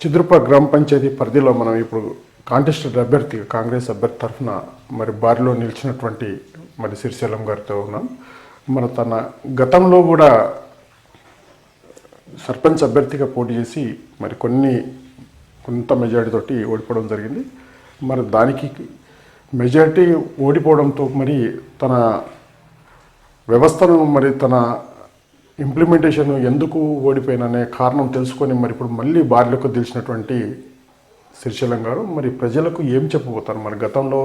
చిద్రుప గ్రామ పంచాయతీ పరిధిలో మనం ఇప్పుడు కాంటెస్టెడ్ అభ్యర్థి కాంగ్రెస్ అభ్యర్థి తరఫున మరి బారిలో నిలిచినటువంటి మరి సిరిశైలం గారితో ఉన్నాం. మన తన గతంలో కూడా సర్పంచ్ అభ్యర్థిగా పోటీ చేసి మరి కొన్ని కొంత మెజారిటీతోటి ఓడిపోవడం జరిగింది. మరి దానికి మెజారిటీ ఓడిపోవడంతో మరి తన వ్యవస్థను మరి తన ఇంప్లిమెంటేషన్ ఎందుకు ఓడిపోయిననే కారణం తెలుసుకొని మరి ఇప్పుడు మళ్ళీ బారిలోకి తెలిసినటువంటి శ్రీశైలం గారు మరి ప్రజలకు ఏం చెప్పబోతారు? మరి గతంలో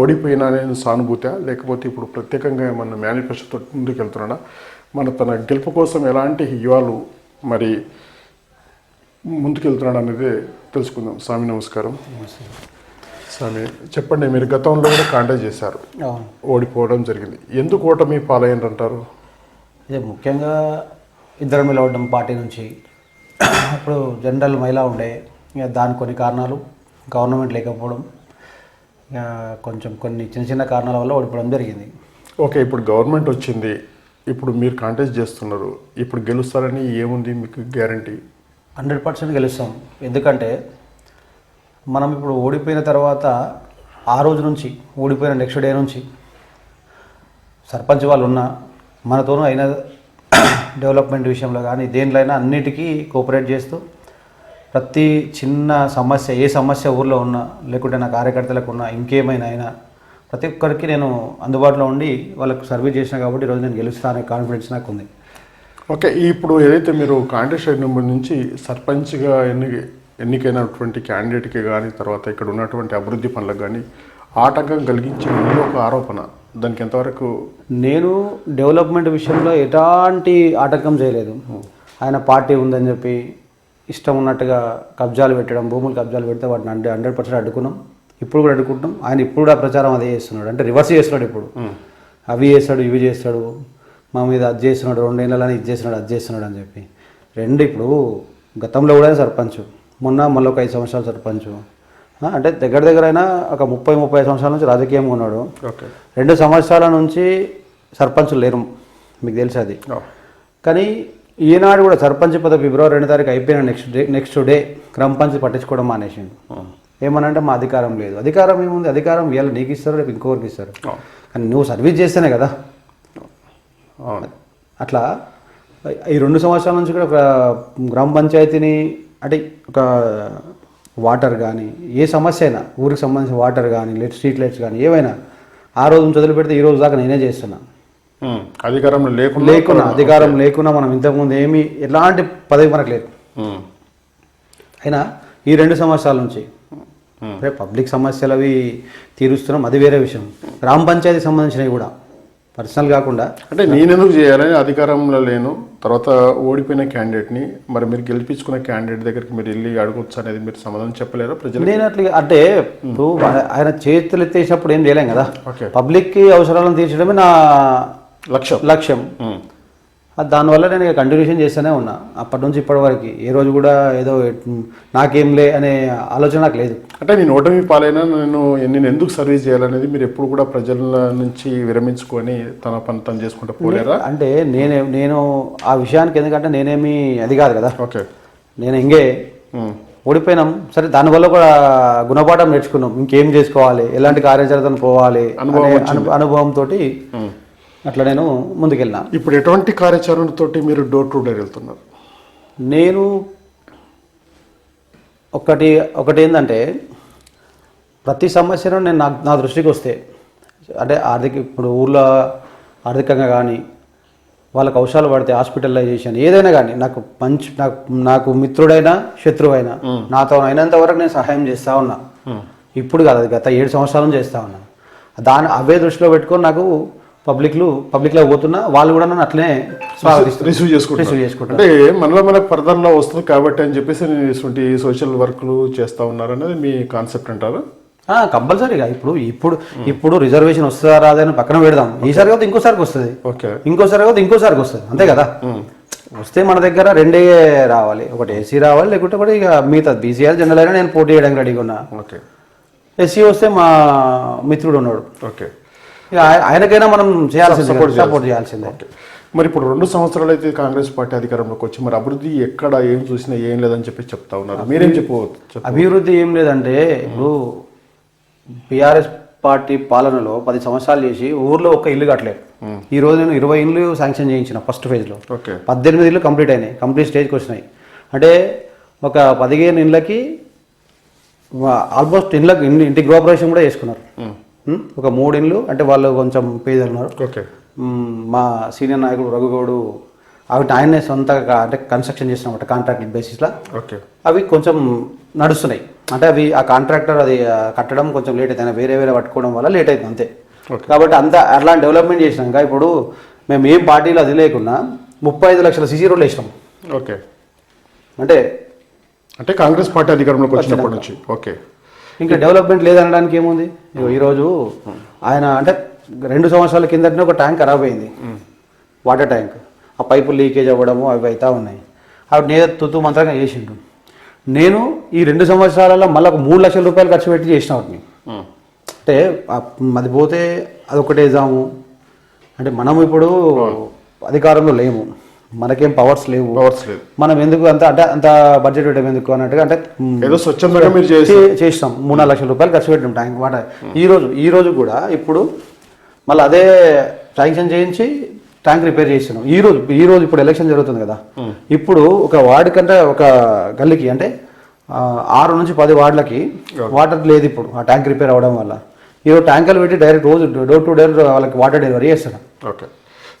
ఓడిపోయిననే సానుభూత లేకపోతే ఇప్పుడు ప్రత్యేకంగా ఏమన్నా మేనిఫెస్టోతో ముందుకు వెళ్తున్నాడా మన తన గెలుపు కోసం ఎలాంటి యువాలు మరి ముందుకెళ్తున్నాడు అనేది తెలుసుకుందాం. స్వామి నమస్కారం. స్వామి చెప్పండి మీరు గతంలో కూడా కాంటాక్ట్ చేశారు. ఓడిపోవడం జరిగింది. ఎందుకు ఓటమి పాలయ్యంటారు ఇదే ముఖ్యంగా ఇద్దరు నిలవడం పార్టీ నుంచి అప్పుడు జనరల్ మహిళ ఉండే ఇక దాని కొన్ని కారణాలు గవర్నమెంట్ లేకపోవడం కొంచెం కొన్ని చిన్న చిన్న కారణాల వల్ల ఓడిపోవడం జరిగింది. ఓకే ఇప్పుడు గవర్నమెంట్ వచ్చింది ఇప్పుడు మీరు కాంటెస్ట్ చేస్తున్నారు ఇప్పుడు గెలుస్తారని ఏముంది మీకు గ్యారంటీ? హండ్రెడ్ పర్సెంట్ గెలుస్తాం. ఎందుకంటే మనం ఇప్పుడు ఓడిపోయిన తర్వాత ఆ రోజు నుంచి ఓడిపోయిన నెక్స్ట్ డే నుంచి సర్పంచ్ వాళ్ళు ఉన్నా మనతోనూ అయిన డెవలప్మెంట్ విషయంలో కానీ దేంట్లో అయినా అన్నిటికీ కోఆపరేట్ చేస్తూ ప్రతి చిన్న సమస్య ఏ సమస్య ఊర్లో ఉన్నా లేకుంటే నా కార్యకర్తలకు ఉన్నా ఇంకేమైనా అయినా ప్రతి ఒక్కరికి నేను అందుబాటులో ఉండి వాళ్ళకు సర్వీస్ చేసిన కాబట్టి ఈరోజు నేను గెలుస్తానే అనే కాన్ఫిడెన్స్ నాకు ఉంది. ఓకే ఇప్పుడు ఏదైతే మీరు కాంటెస్ట్ నెంబర్ నుంచి సర్పంచ్గా ఎన్ని ఎన్నికైనటువంటి క్యాండిడేట్కి కానీ తర్వాత ఇక్కడ ఉన్నటువంటి అభివృద్ధి పనులకు కానీ ఆటంకం కలిగించే ఒక ఆరోపణ. దానికి ఎంతవరకు నేను డెవలప్మెంట్ విషయంలో ఎలాంటి ఆటంకం చేయలేదు. ఆయన పార్టీ ఉందని చెప్పి ఇష్టం ఉన్నట్టుగా కబ్జాలు పెట్టడం భూములు కబ్జాలు పెడితే వాటిని హండ్రెడ్ హండ్రెడ్ పర్సెంట్ అడ్డుకున్నాం. ఇప్పుడు కూడా అడ్డుకుంటాం ఆయన ఇప్పుడు కూడా ప్రచారం అదే చేస్తున్నాడు. అంటే రివర్స్ చేస్తున్నాడు ఇప్పుడు. అవి చేస్తాడు ఇవి చేస్తాడు. మా మీద అది చేస్తున్నాడు రెండేళ్ళని ఇది చేస్తున్నాడు అది చేస్తున్నాడు అని చెప్పి. రెండు ఇప్పుడు గతంలో కూడా సర్పంచ్. మొన్న మళ్ళీ ఒక ఐదు సంవత్సరాలు సర్పంచ్. అంటే దగ్గర దగ్గర అయినా ఒక ముప్పై ముప్పై సంవత్సరాల నుంచి రాజకీయంగా ఉన్నాడు. ఓకే. రెండు సంవత్సరాల నుంచి సర్పంచులు లేరు మీకు తెలుసు అది. కానీ ఈనాడు కూడా సర్పంచ్ పదవి ఫిబ్రవరి రెండు తారీఖు అయిపోయిన నెక్స్ట్ డే నెక్స్ట్ డే గ్రామ పంచాయతీ పట్టించుకోవడం మానేసిండు. ఏమనంటే మా అధికారం లేదు. అధికారం ఏముంది? అధికారం ఇవాళ నీకు ఇస్తారు రేపు ఇంకొకరికి ఇస్తారు. కానీ నువ్వు సర్వీస్ చేస్తేనే కదా. అట్లా ఈ రెండు సంవత్సరాల నుంచి కూడా ఒక గ్రామ పంచాయతీని అంటే ఒక వాటర్ కానీ ఏ సమస్య అయినా ఊరికి సంబంధించిన వాటర్ కానీ లైట్ స్ట్రీట్ లైట్స్ కానీ ఏవైనా ఆ రోజు నుంచి వదిలి పెడితే ఈ రోజు దాకా నేనే చేస్తున్నా. ఉమ్, అధికారంలో లేకుండా లేకున్నా అధికారం లేకున్నా మనం ఇంతకుముందు ఏమీ ఎలాంటి పదవి మనకు లేదు. అయినా ఈ రెండు సంవత్సరాల నుంచి పబ్లిక్ సమస్యలు అవి తీరుస్తున్నాం అది వేరే విషయం. గ్రామ పంచాయతీ సంబంధించినవి కూడా. పర్సనల్ కాకుండా. అంటే నేనెందుకు చేయాలని అధికారంలో లేను. తర్వాత ఓడిపోయిన క్యాండిడేట్ని మరి మీరు గెలిపించుకున్న క్యాండిడేట్ దగ్గరికి మీరు వెళ్ళి అడగొచ్చు అనేది మీరు సమాధానం చెప్పలేరా ప్రజలు నేను అట్లా అంటే ఇప్పుడు ఆయన చేతులు ఎత్తేసినప్పుడు ఏం చేయలేం కదా? ఓకే. పబ్లిక్కి అవసరాలను తీర్చడమే నా లక్ష్యం. లక్ష్యం. దానివల్ల నేను కంటిన్యూషన్ చేస్తూనే ఉన్నా. అప్పటి నుంచి ఇప్పటి వరకు. ఏ రోజు కూడా ఏదో నాకేంలే అనే ఆలోచన నాకు లేదు. అంటే నేను ఓటమి పాలైనా నేను నేను ఎందుకు సర్వీస్ చేయాలనేది మీరు ఎప్పుడు కూడా ప్రజల నుంచి విరమించుకొని తన పని తను చేసుకుంటూ పోలేరా? అంటే నేనే నేను ఆ విషయానికి ఎందుకంటే నేనేమి అది కాదు కదా. ఓకే. నేను ఇంకే ఓడిపోయినాం. సరే దానివల్ల కూడా గుణపాఠం నేర్చుకున్నాం. ఇంకేం చేసుకోవాలి? ఎలాంటి కార్యాచరణతో పోవాలి? అనుభవం ఉమ్. అట్లా నేను ముందుకెళ్ళినా. ఇప్పుడు ఎటువంటి కార్యాచరణతోటి మీరు డోర్ టు డోర్ వెళ్తున్నారు? నేను ఒకటి ఒకటి ఏంటంటే ప్రతి సమస్యను నేను నా నా దృష్టికి వస్తే అంటే ఆర్థిక ఇప్పుడు ఊర్లో ఆర్థికంగా కానీ వాళ్ళకు అవసరాలు పడితే హాస్పిటలైజేషన్ ఏదైనా కానీ నాకు మంచి నాకు నాకు మిత్రుడైనా శత్రువైనా నాతో అయినంత వరకు నేను సహాయం చేస్తూ ఉన్నా. ఇప్పుడు కాదు అది గత ఏడు సంవత్సరాల చేస్తూ ఉన్నా. దాని అవే దృష్టిలో పెట్టుకొని నాకు పబ్లిక్లు పబ్లిక్లో పోతున్నా వాళ్ళు కూడా నన్ను అట్లనే రిసీవ్ చేసుకుంటారు రిసీవ్ చేసుకుంటారు అంటే మనలో మనకు ఫర్దర్లో వస్తుంది కాబట్టి అని చెప్పేసి నేను ఇటువంటి సోషల్ వర్క్లు చేస్తా ఉన్నారు అనేది మీ కాన్సెప్ట్ అంటారు? కంపల్సరీగా. ఇప్పుడు ఇప్పుడు ఇప్పుడు రిజర్వేషన్ వస్తుందా రాదా అని పక్కన పెడదాం. ఈసారి కాదు ఇంకోసారికి వస్తుంది. ఓకే. ఇంకోసారి కాదు ఇంకోసారికి వస్తుంది. అంతే కదా? వస్తే మన దగ్గర రెండే రావాలి. ఒకటి ఏసీ రావాలి లేకుంటే కూడా ఇక మిగతా బీసీఆర్ జనరల్ అయినా నేను పోటీ చేయడానికి రెడీగా ఉన్నా. ఓకే. ఎస్సీ వస్తే మా మిత్రుడు ఉన్నాడు. ఓకే. ఆయనకైనా మనం చేయాల్సిందే Support సపోర్ట్ చేయాల్సిందే. మరి ఇప్పుడు రెండు సంవత్సరాలు అయితే కాంగ్రెస్ పార్టీ అధికారంలోకి వచ్చి మరి అభివృద్ధి ఎక్కడ ఏం చూసినా ఏం లేదని చెప్పి చెప్తా ఉన్నారు. మీరేం చెప్పవచ్చు చెప్ప- అభివృద్ధి ఏం లేదంటే ఇప్పుడు బీఆర్ఎస్ పార్టీ పాలనలో పది సంవత్సరాలు చేసి ఊర్లో ఒక్క ఇల్లు కట్టలేదు. ఈ రోజు నేను ఇరవై ఇల్లు శాంక్షన్ చేయించిన ఫస్ట్ ఫేజ్లో పద్దెనిమిది ఇల్లు కంప్లీట్ అయినాయి. కంప్లీట్ స్టేజ్కి వచ్చినాయి. అంటే ఒక పదిహేను ఇళ్ళకి ఆల్మోస్ట్ ఇండ్లకి ఇంటి గృహప్రవేశం కూడా చేసుకున్నారు? ఒక మూడు ఇండ్లు అంటే వాళ్ళు కొంచెం పేదలు ఉన్నారు ఓకే మ్, సీనియర్ నాయకుడు రఘుగౌడు అవి ఆయనే సొంతగా అంటే కన్స్ట్రక్షన్ చేసినమాట కాంట్రాక్ట్ బేసిస్లో. ఓకే. అవి కొంచెం నడుస్తున్నాయి. అంటే అవి ఆ కాంట్రాక్టర్ అది కట్టడం కొంచెం లేట్ అవుతుంది వేరే వేరే పట్టుకోవడం వల్ల లేట్ అవుతుంది అంతే. కాబట్టి అంత అట్లా డెవలప్మెంట్ చేసినాక ఇప్పుడు మేము ఏం పార్టీలో అది లేకున్నా ముప్పై ఐదు లక్షల సీసీ రోడ్లు వేసినాం. ఓకే. అంటే అంటే కాంగ్రెస్ పార్టీ అధికారంలోకి వచ్చినప్పటి నుంచి. ఓకే. ఇంకా డెవలప్మెంట్ లేదనడానికి ఏముంది? ఈరోజు ఆయన అంటే రెండు సంవత్సరాల కిందటనే ఒక ట్యాంక్ ఖరాబ్ అయింది. Water tank. ఆ పైపులు లీకేజ్ అవ్వడము అవి అవుతా ఉన్నాయి. అవి నేను తుతు మంత్రంగా చేసిండు. నేను ఈ రెండు సంవత్సరాలలో మళ్ళీ ఒక మూడు లక్షల రూపాయలు ఖర్చు పెట్టి చేసిన వాటిని. అంటే అది పోతే అదొకటి వేద్దాము అంటే మనం ఇప్పుడు అధికారంలో లేము. మనకేం పవర్స్ లేవు. పవర్స్ లేదు మనం ఎందుకు అంత అంటే అంత బడ్జెట్ పెట్టాం ఎందుకు అన్నట్టుగా అంటే ఏదో స్వచ్ఛందంగా మీరు చేసి చే- చేసినాం. మూడు నాలుగు లక్షల రూపాయలు ఖర్చు పెట్టినాం ట్యాంక్ వాటర్. ఈ రోజు ఈ రోజు కూడా ఇప్పుడు మళ్ళీ అదే శాంక్షన్ చేయించి ట్యాంక్ రిపేర్ చేసినాం. ఈ రోజు ఈ రోజు ఇప్పుడు ఎలక్షన్ జరుగుతుంది కదా. ఇప్పుడు ఒక వార్డు కంటే ఒక గల్లీకి అంటే ఆరు నుంచి పది వార్డులకి వాటర్ లేదు ఇప్పుడు ఆ ట్యాంక్ రిపేర్ అవ్వడం వల్ల. ఈరోజు ట్యాంకర్లు పెట్టి డైరెక్ట్ రోజు డోర్ టు డోర్ వాళ్ళకి వాటర్ డెలివరీ చేస్తారు ఓకే.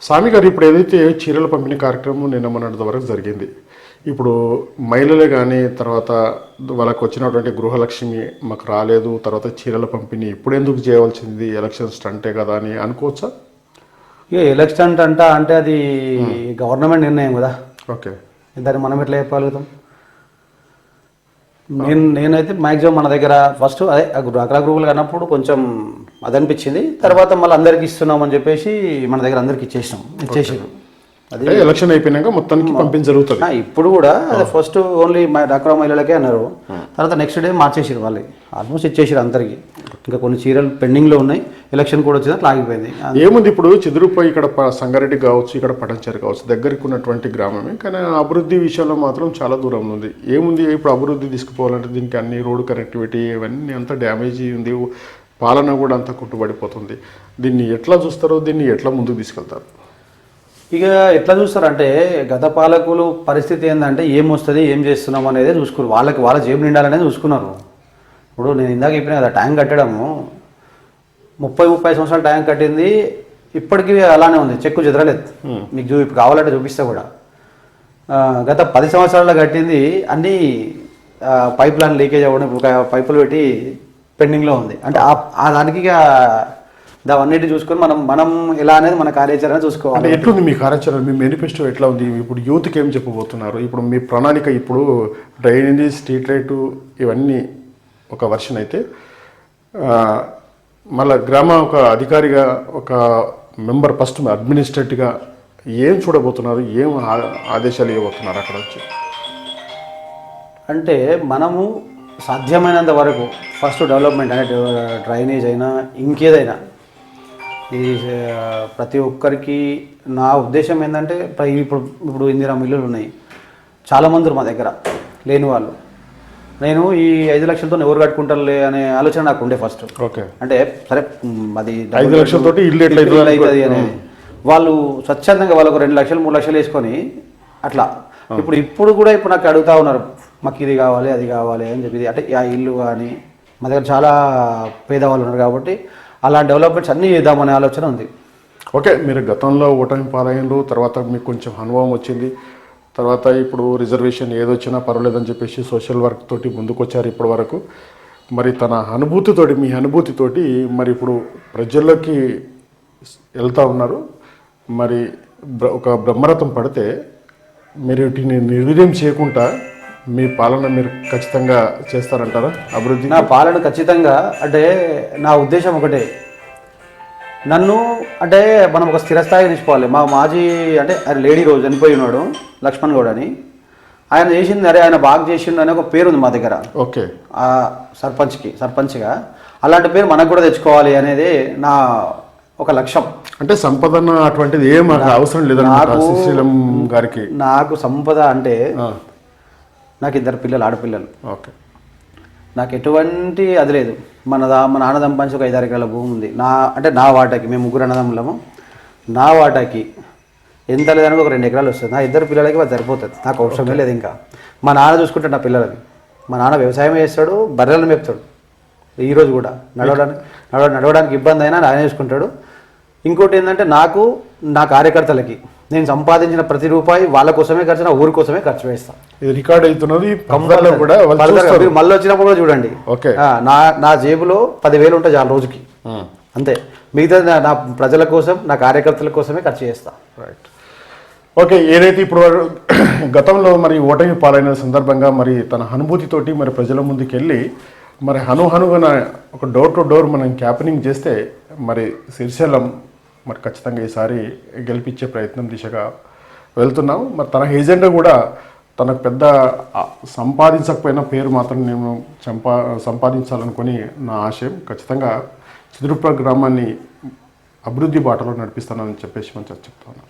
స్వామి గారు ఇప్పుడు ఏదైతే చీరల పంపిణీ కార్యక్రమం నిన్న మొన్నటి వరకు జరిగింది ఇప్పుడు మహిళలే కానీ తర్వాత వాళ్ళకి వచ్చినటువంటి గృహలక్ష్మి మాకు రాలేదు తర్వాత చీరల పంపిణీ ఇప్పుడు ఎందుకు చేయవలసింది ఎలక్షన్ స్టంటే కదా అని అనుకోవచ్చా? ఇక ఎలక్షన్ అంట అంటే అది గవర్నమెంట్ నిర్ణయం కదా. ఓకే. దాన్ని మనం ఎట్లా చెప్పగలుగుతాం? నేను నేనైతే మ్యాక్సిమం మన దగ్గర ఫస్ట్ అదే అగ్ర గ్రూపులు అన్నప్పుడు కొంచెం అది అనిపించింది తర్వాత మళ్ళీ అందరికి ఇస్తున్నాం అని చెప్పేసి మన దగ్గర అందరికి ఇచ్చేసినాం. ఇచ్చేసారు అది ఎలక్షన్ అయిపోయినాక మొత్తానికి పంపిణీ జరుగుతుంది. ఇప్పుడు కూడా అదే ఫస్ట్ ఓన్లీ మా డాక్రా మహిళలకే అన్నారు. తర్వాత నెక్స్ట్ డే మార్చేసారు వాళ్ళు. ఆల్మోస్ట్ ఇచ్చేసారు అందరికి. ఇంకా కొన్ని చీరలు పెండింగ్లో ఉన్నాయి. ఎలక్షన్ కూడా వచ్చింది అట్లా ఆగిపోయింది. ఏముంది ఇప్పుడు? చెదురుపై ఇక్కడ సంగారెడ్డి కావచ్చు ఇక్కడ పటంచేరు కావచ్చు దగ్గరికి ఉన్నటువంటి గ్రామమే. కానీ అభివృద్ధి విషయంలో మాత్రం చాలా దూరంలో ఉంది. ఏముంది? ఇప్పుడు అభివృద్ధి తీసుకుపోవాలంటే దీనికి అన్ని రోడ్డు కనెక్టివిటీ ఇవన్నీ అంతా డ్యామేజ్ ఉంది. పాలన కూడా అంతా కుట్టుబడిపోతుంది. దీన్ని ఎట్లా చూస్తారో దీన్ని ఎట్లా ముందుకు తీసుకెళ్తారు? ఇక ఎట్లా చూస్తారంటే గత పాలకులు పరిస్థితి ఏంటంటే ఏం వస్తుంది ఏం చేస్తున్నాం అనేది చూసుకున్నారు. వాళ్ళకి వాళ్ళ జేబు నిండాలనేది చూసుకున్నారు. ఇప్పుడు నేను ఇందాక చెప్పిన కదా ట్యాంక్ కట్టడము. ముప్పై ముప్పై సంవత్సరాల ట్యాంక్ కట్టింది. ఇప్పటికీ అలానే ఉంది. చెక్కు చెదరలేదు. మీకు చూ ఇప్పుడు కావాలంటే చూపిస్తా కూడా. గత పది సంవత్సరాల్లో కట్టింది అన్నీ పైప్ లైన్ లీకేజ్ అవ్వడం ఇప్పుడు పైపులు పెట్టి పెండింగ్లో ఉంది. అంటే ఆ- దానికి ఇక దావన్నిటి చూసుకొని మనం మనం ఎలా అనేది మన కార్యాచరణ చూసుకోవాలి. ఎట్లుంది మీ కార్యాచరణ? మీ మేనిఫెస్టో ఎట్లా ఉంది? ఇప్పుడు యూత్కి ఏం చెప్పబోతున్నారు? ఇప్పుడు మీ ప్రణాళిక ఇప్పుడు డ్రైనేజీ స్ట్రీట్ లైటు ఇవన్నీ ఒక వర్షన్ అయితే మళ్ళా గ్రామ ఒక అధికారిగా ఒక మెంబర్ ఫస్ట్ అడ్మినిస్ట్రేటివ్గా ఏం చూడబోతున్నారు? ఏం ఆదేశాలు ఇవ్వబోతున్నారు అక్కడ వచ్చి? అంటే మనము సాధ్యమైనంత వరకు ఫస్ట్ డెవలప్మెంట్ అంటే డ్రై- డ్రైనేజ్ అయినా ఇంకేదైనా ఇది ఆ, ప్రతి ఒక్కరికి నా ఉద్దేశం ఏంటంటే ఇప్పుడు ఇప్పుడు ఇందిరా మిల్లులు ఉన్నాయి. చాలామంది మా దగ్గర లేని వాళ్ళు. నేను ఈ ఐదు లక్షలతో ఎవరు కట్టుకుంటారులే అనే ఆలోచన నాకు ఉండే ఫస్ట్. ఓకే. అంటే సరే అది ఐదు లక్షలతోటి ఇల్లు ఎట్లా అవుతుంది అనేది. వాళ్ళు స్వచ్ఛందంగా వాళ్ళకు రెండు లక్షలు మూడు లక్షలు వేసుకొని అట్లా ఇప్పుడు ఇప్పుడు కూడా ఇప్పుడు నాకు అడుగుతా ఉన్నారు మాకు ఇది కావాలి అది కావాలి అని చెప్పి. అంటే ఆ ఇల్లు కానీ మా దగ్గర చాలా పేదవాళ్ళు ఉన్నారు కాబట్టి అలాంటి డెవలప్మెంట్స్ అన్నీ చేద్దామనే ఆలోచన ఉంది. ఓకే మీరు గతంలో ఓటమి పాలయ్యారు తర్వాత మీకు కొంచెం అనుభవం వచ్చింది తర్వాత ఇప్పుడు రిజర్వేషన్ ఏదొచ్చినా పర్వాలేదని చెప్పేసి సోషల్ వర్క్ తోటి ముందుకు వచ్చారు ఇప్పటి వరకు. మరి తన అనుభూతితోటి మీ అనుభూతితోటి మరి ఇప్పుడు ప్రజల్లోకి వెళ్తా ఉన్నారు. మరి ఒక బ్రహ్మరథం పడితే మీరు వీటిని నిర్వీర్యం చేయకుండా మీ పాలన మీరు ఖచ్చితంగా చేస్తారంటారా అభివృద్ధి? నా పాలన ఖచ్చితంగా అంటే నా ఉద్దేశం ఒకటే. నన్ను అంటే మనం ఒక స్థిరస్థాయి తీసుకోవాలి. మా మాజీ అంటే ఆయన లేడీ రోజు చనిపోయి ఉన్నాడు లక్ష్మణ్ గౌడ్ అని. ఆయన చేసింది అరే ఆయన బాగా చేసిండు అనే ఒక పేరు ఉంది మా దగ్గర. ఓకే. ఆ సర్పంచ్కి సర్పంచ్గా. అలాంటి పేరు మనకు కూడా తెచ్చుకోవాలి అనేది నా ఒక లక్ష్యం. అంటే సంపదన అటువంటిది ఏం అవసరం శ్రీశైలం గారికి. నాకు సంపద అంటే నాకు ఇద్దరు పిల్లలు ఆడపిల్లలు. ఓకే. నాకు ఎటువంటి అది లేదు. మన దా మన ఆనదం పంచి ఒక ఐదారు ఎకరాల భూమి ఉంది. నా అంటే నా వాటాకి మేము ముగ్గురు అన్నదమ్ములము. నా వాటాకి ఎంత లేదనుకో ఒక రెండు ఎకరాలు వస్తుంది. నా ఇద్దరు పిల్లలకి అది సరిపోతుంది. నాకు అవసరమే లేదు ఇంకా. మా నాన్న చూసుకుంటాడు నా పిల్లలని మా నాన్న వ్యవసాయం చేస్తాడు బర్రెలను మేపుతాడు. ఈ రోజు కూడా. నడవడానికి నడవ నడవడానికి ఇబ్బంది అయినా ఆయన చూసుకుంటాడు. ఇంకోటి ఏంటంటే నాకు నా కార్యకర్తలకి నేను సంపాదించిన ప్రతి రూపాయి వాళ్ళ కోసమే ఖర్చు నా ఊరి కోసమే ఖర్చు వేస్తాను ఇది రికార్డ్ అవుతున్నది కూడా. మీరు మళ్ళీ వచ్చినప్పుడు కూడా చూడండి. ఓకే. నా నా జేబులో పదివేలు ఉంటాయి చాలు రోజుకి. అంతే. మిగతా నా- నా ప్రజల కోసం నా కార్యకర్తల కోసమే ఖర్చు చేస్తా. రైట్ ఓకే ఏదైతే ఇప్పుడు గతంలో మరి ఓటమి పాలైన సందర్భంగా మరి తన అనుభూతితోటి మరి ప్రజల ముందుకు వెళ్ళి మరి హను హనుగన ఒక డోర్ టు డోర్ మనం క్యాపనింగ్ చేస్తే మరి శ్రీశైలం మరి ఖచ్చితంగా ఈసారి గెలిపించే ప్రయత్నం దిశగా వెళ్తున్నాం మరి తన ఏజెండా కూడా తనకు పెద్ద సంపాదించకపోయినా పేరు మాత్రం నేను సంపా సంపాదించాలనుకుని నా ఆశయం ఖచ్చితంగా చిదురుప్ర గ్రామాన్ని అభివృద్ధి బాటలో నడిపిస్తానని చెప్పేసి మనం చెప్తాను